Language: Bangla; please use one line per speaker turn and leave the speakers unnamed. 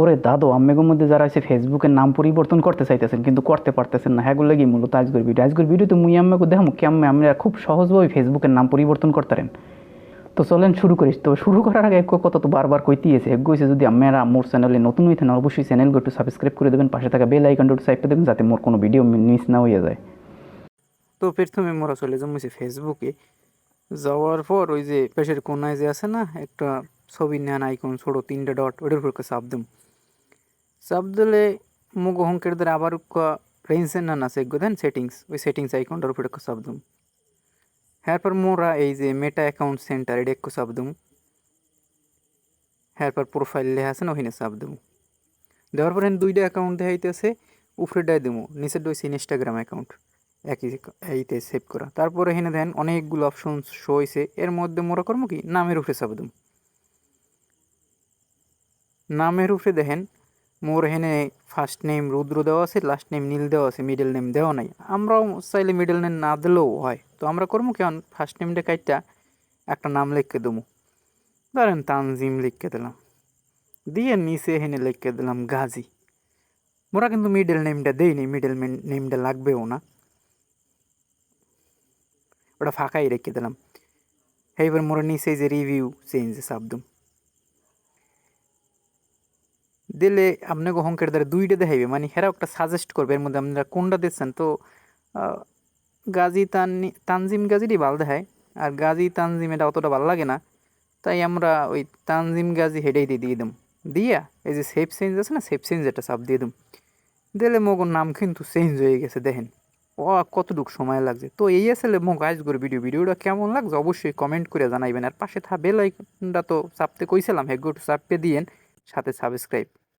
ওরে দাদু আম্মেগোর মধ্যে যারা আছে ফেসবুকের নাম পরিবর্তন করতে চাইতেছেন, কিন্তু করতে পারতেছেন না। হ্যাঁ কি মূলত আজকের ভিডিও আজকের ভিডিও তো মুই আম্মেকে দেখাম কেমন আমরা খুব সহজভাবে ফেসবুকের নাম পরিবর্তন করতারেন তো চলেন শুরু করিস তো শুরু করার আগে এক কথা তো বারবার কইতে এসে এক গইছে, যদি আপনারা মোর চ্যানেলে নতুন হইতেন, অবশ্যই চ্যানেলকে একটু সাবস্ক্রাইব করে দেবেন, পাশে থাকা বেল আইকনটা একটু সাইডে দেবেন, যাতে মোর কোনো ভিডিও মিস না হয়ে যায়। তো প্রথমে মোরা চলে যাব ফেসবুকে যাওয়ার পর ওই যে পেশের কোনায় যে আছে না, একটা ছবি নেন আইকন ছোটো তিনটে ডট ওটার উপর চাপ দিম। চাপ দিলে মুগ হংকের দ্বারা আবার রেঞ্জের নান আছে দেন সেটিংস, ওই সেটিংস আইকনটার উপর একটা চাপ দিম এরপর মোরা এই যে মেটা অ্যাকাউন্ট সেন্টার, এটা একটু চাপ দিম এরপর প্রোফাইল লেখা আছে না ওখানে চাপ দিম দেওয়ার পরে দুইটা অ্যাকাউন্ট দেখাইতেছে উপরেটাই দিমু নিচের দইছে ইনস্টাগ্রাম অ্যাকাউন্ট, একই এইতে সেভ করা। তারপরে এখানে দেন অনেকগুলো অপশন শো হয়েছে এর মধ্যে মোরা করব কি? নামের উপরে চাপ দিম নামের উপরে দেখেন মোর এখানে ফার্স্ট নেম রুদ্র দেওয়া আছে লাস্ট নেম নীল দেওয়া আছে মিডল নেম দেওয়া নাই। আমরাও চাইলে মিডল নেম না দিলেও হয়। তো আমরা করব কেমন ফার্স্ট নেমটা কাইটটা একটা নাম লিখে দেবো। ধরেন তানজিম লিখকে দিলাম। দিয়ে নিচে এখানে লিখকে দিলাম গাজী। মোরা কিন্তু মিডল নেমটা দেইনি মিডল নেমটা লাগবেও না। ওটা ফাঁকাই রেখে দিলাম। এইবার মোরা নিচে যে রিভিউ চেঞ্জ সাবদম দিলে আপনাকে হংকের দ্বারা দুইটা দেখাইবে। মানে হেরাও একটা সাজেস্ট করবে, এর মধ্যে আপনারা কোনটা দিচ্ছেন? তো গাজী তানি, তানজিম গাজীরই ভালো দেখায়, আর গাজী তানজিম এটা অতটা ভালো লাগে না। তাই আমরা ওই তানজিম গাজী হেডেই দিয়ে দিয়ে দিম দিয়া, এই যে সেফ চেঞ্জ আছে না সেফ চেঞ্জ একটা চাপ দিয়ে দিম দিলে মগর নাম কিন্তু চেঞ্জ হয়ে গেছে, দেখেন। ও, কতটুকু সময় লাগছে। তো এই আসলে মগ করে ভিডিও, ভিডিওটা কেমন লাগছে অবশ্যই কমেন্ট করে জানাইবেন। আর পাশে থা বেল তো চাপতে কইছিলাম হেগো একটু চাপতে দিয়েন, সাথে সাবস্ক্রাইব